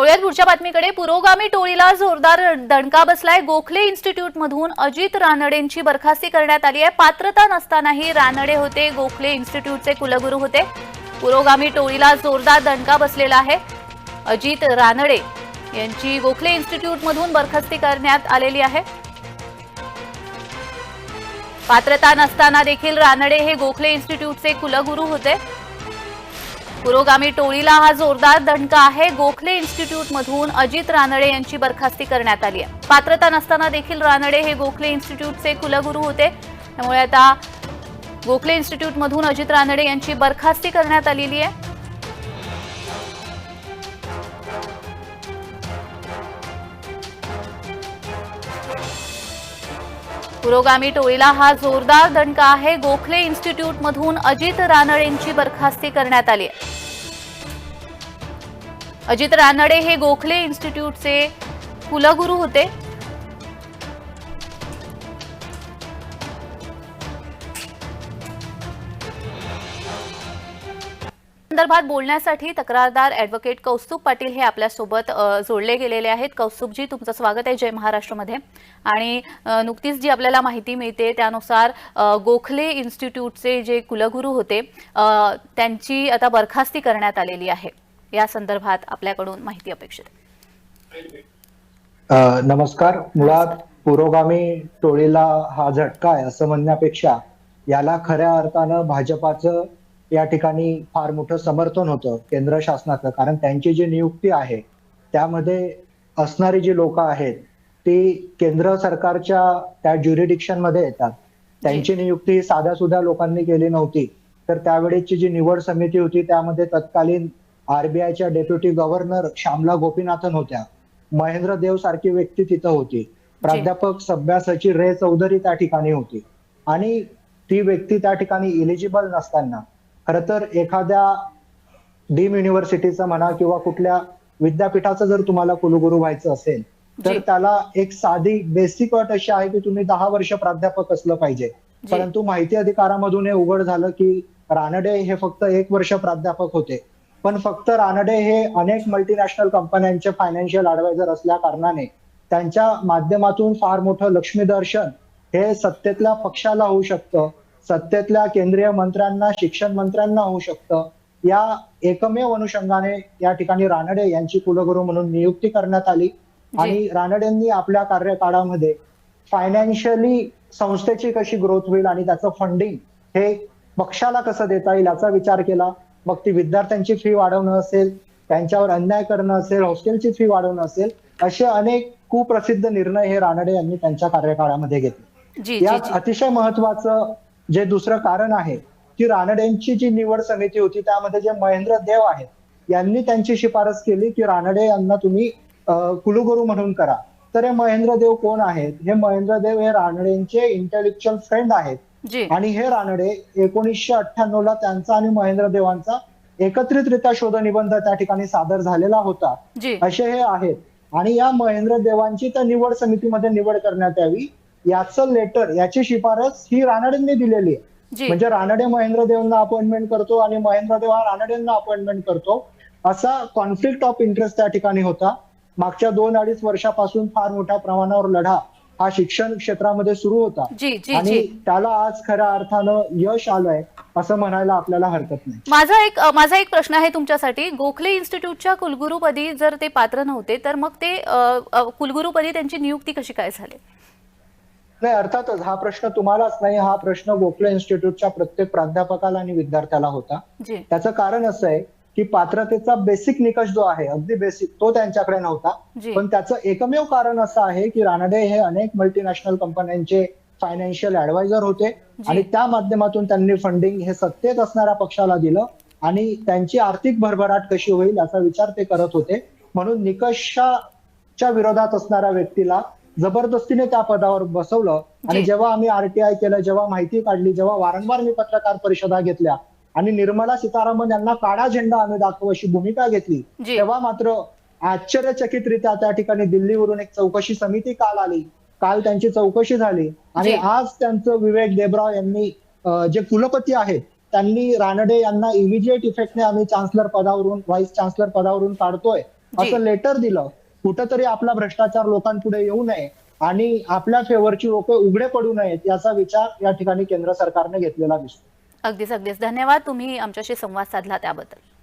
वळूयात पुढच्या बातमीकडे. पुरोगामी टोळीला जोरदार दणका बसलाय. गोखले इन्स्टिट्यूट मधून अजित रानडेंची बरखास्ती करण्यात आली आहे. पात्रता नसतानाही रानडे होते गोखले इन्स्टिट्यूटचे कुलगुरू होते. पुरोगामी टोळीला जोरदार दणका बसलेला आहे. अजित रानडे यांची गोखले इन्स्टिट्यूट मधून बरखास्ती करण्यात आलेली आहे. पात्रता नसताना देखील रानडे हे गोखले इन्स्टिट्यूटचे कुलगुरू होते. पुरोगामी टोळीला हा जोरदार दणका आहे. गोखले इन्स्टिट्यूट मधून अजित रानडे यांची बरखास्ती करण्यात आली आहे. पात्रता नसताना देखील रानडे हे गोखले इन्स्टिट्यूटचे कुलगुरू होते. त्यामुळे आता गोखले इन्स्टिट्यूट मधून अजित रानडे यांची बरखास्ती करण्यात आलेली आहे. पुरोगामी टोळीला हा जोरदार दणका आहे. गोखले इन्स्टिट्यूट मधून अजित रानडेंची बरखास्ती करण्यात आली आहे. अजित रानडे हे गोखले इन्स्टिट्यूटचे कुलगुरू होते. संदर्भात बोलण्यासाठी तक्रारदार ऍडव्होकेट कौस्तुभ पाटील हे आपल्यासोबत जोडले गेलेले आहेत. कौस्तुभजी तुमचं स्वागत आहे जय महाराष्ट्रमध्ये. आणि नुकतीच जी आपल्याला माहिती मिळते त्यानुसार गोखले इन्स्टिट्यूटचे जे कुलगुरू होते त्यांची आता बरखास्ती करण्यात आलेली आहे. या संदर्भात आपल्याकडून माहिती अपेक्षित. नमस्कार. मुळात पुरोगामी टोळीला हा झटका आहे असं म्हणण्यापेक्षा याला खऱ्या अर्थानं भाजपाचं या ठिकाणी फार मोठं समर्थन होतं केंद्र शासनाचं कारण त्यांची जी नियुक्ती आहे त्यामध्ये असणारी जी लोक आहेत ती केंद्र सरकारच्या त्या ज्युरिडिक्शनमध्ये येतात. त्यांची नियुक्ती ही साध्या सुध्या लोकांनी केली नव्हती. तर त्यावेळेची जी निवड समिती होती त्यामध्ये तत्कालीन आरबीआयच्या डेप्युटी गव्हर्नर श्यामला गोपीनाथन होत्या. महेंद्र देव सारखी व्यक्ती तिथं होती. प्राध्यापक सभ्यासची रे चौधरी त्या ठिकाणी होती. आणि ती व्यक्ती त्या ठिकाणी इलिजिबल नसताना खर तर एखाद्या डीम युनिव्हर्सिटीचं म्हणा किंवा कुठल्या विद्यापीठाचं जर तुम्हाला कुलगुरू व्हायचं असेल तर. त्याला एक साधी बेसिक अट अशी आहे की तुम्ही दहा वर्ष प्राध्यापक असलं पाहिजे. परंतु माहिती अधिकारामधून हे उघड झालं की रानडे हे फक्त एक वर्ष प्राध्यापक होते. पण फक्त रानडे हे अनेक मल्टीनॅशनल कंपन्यांचे फायनान्शियल ऍडवायझर असल्या कारणाने त्यांच्या माध्यमातून फार मोठं लक्ष्मी दर्शन हे सत्तेतल्या पक्षाला होऊ शकतं सत्तेतल्या केंद्रीय मंत्र्यांना शिक्षण मंत्र्यांना होऊ शकतं. या एकमेव अनुषंगाने या ठिकाणी रानडे यांची कुलगुरू म्हणून नियुक्ती करण्यात आली. आणि रानडेंनी आपल्या कार्यकाळामध्ये फायनान्शियली संस्थेची कशी ग्रोथ होईल आणि त्याचं फंडिंग हे पक्षाला कसं देता येईल याचा विचार केला. मग ती विद्यार्थ्यांची फी वाढवणं असेल त्यांच्यावर अन्याय करणं असेल हॉस्टेलची फी वाढवणं असेल असे अनेक कुप्रसिद्ध निर्णय हे रानडे यांनी त्यांच्या कार्यकाळामध्ये घेतले. यात अतिशय महत्वाचं जे दुसरं कारण आहे की रानडेंची जी निवड समिती होती त्यामध्ये जे महेंद्र देव आहेत यांनी त्यांची शिफारस केली की रानडे यांना तुम्ही कुलगुरू म्हणून करा. तर हे महेंद्र देव कोण आहेत? हे महेंद्र देव हे रानडेंचे इंटेलेक्च्युअल फ्रेंड आहेत. आणि हे रानडे एकोणीसशे अठ्ठ्याण्णव ला त्यांचा आणि महेंद्र देवांचा एकत्रितरित्या शोध निबंध त्या ठिकाणी सादर झालेला होता. असे हे आहेत. आणि या महेंद्र देवांची त्या निवड समितीमध्ये निवड करण्यात यावी. याचं लेटर याची शिफारस ही रानडेंनी दिलेली आहे. म्हणजे रानडे महेंद्र देवांना अपॉइंटमेंट करतो आणि महेंद्र देव हा रानडेंना अपॉइंटमेंट करतो. असा कॉन्फ्लिक्ट ऑफ इंटरेस्ट त्या ठिकाणी होता. मागच्या दोन अडीच वर्षापासून फार मोठ्या प्रमाणावर लढा हा शिक्षण क्षेत्रामध्ये सुरू होता. जी जी आणि त्याला आज खऱ्या अर्थानं यश आलंय असं म्हणायला आपल्याला हरकत नाही. माझा एक माझा एक प्रश्न आहे तुमच्यासाठी. गोखले इन्स्टिट्यूटच्या कुलगुरूपदी जर ते पात्र नव्हते तर मग ते कुलगुरूपदी त्यांची नियुक्ती कशी काय झाली? नाही अर्थातच हा प्रश्न तुम्हालाच नाही हा प्रश्न गोखले इन्स्टिट्यूटच्या प्रत्येक प्राध्यापकाला आणि विद्यार्थ्याला होता. त्याचं कारण असं आहे की पात्रतेचा बेसिक निकष जो आहे अगदी बेसिक तो त्यांच्याकडे नव्हता. पण त्याचं एकमेव कारण असं आहे की रानडे हे अनेक मल्टीनॅशनल कंपन्यांचे फायनान्शियल ऍडवायझर होते. आणि त्या माध्यमातून त्यांनी फंडिंग हे सत्तेत असणाऱ्या पक्षाला दिलं आणि त्यांची आर्थिक भरभराट कशी होईल याचा विचार ते करत होते. म्हणून निकषाच्या विरोधात असणाऱ्या व्यक्तीला जबरदस्तीने त्या पदावर बसवलं. आणि. जेव्हा आम्ही आरटीआय केलं जेव्हा माहिती काढली जेव्हा वारंवार मी पत्रकार परिषदा घेतल्या आणि निर्मला सीतारामन यांना काळा झेंडा आम्ही दाखवू अशी भूमिका घेतली. तेव्हा मात्र आश्चर्यचकितरित्या त्या ठिकाणी दिल्लीवरून एक चौकशी समिती काल आली. काल त्यांची चौकशी झाली. आणि. आज त्यांचं विवेक देबराव यांनी जे कुलपती आहेत त्यांनी रानडे यांना इमिजिएट इफेक्टने आम्ही चान्सलर पदावरून व्हाईस चान्सलर पदावरून काढतोय. असं लेटर दिलं. कुठंतरी आपला भ्रष्टाचार लोकांपुढे येऊ नये आणि आपल्या फेवरची लोक उघडे पडू नयेत याचा विचार या ठिकाणी केंद्र सरकारने घेतलेला दिसतो. अगदीच अगदीच. धन्यवाद तुम्ही आमच्याशी संवाद साधला त्याबद्दल.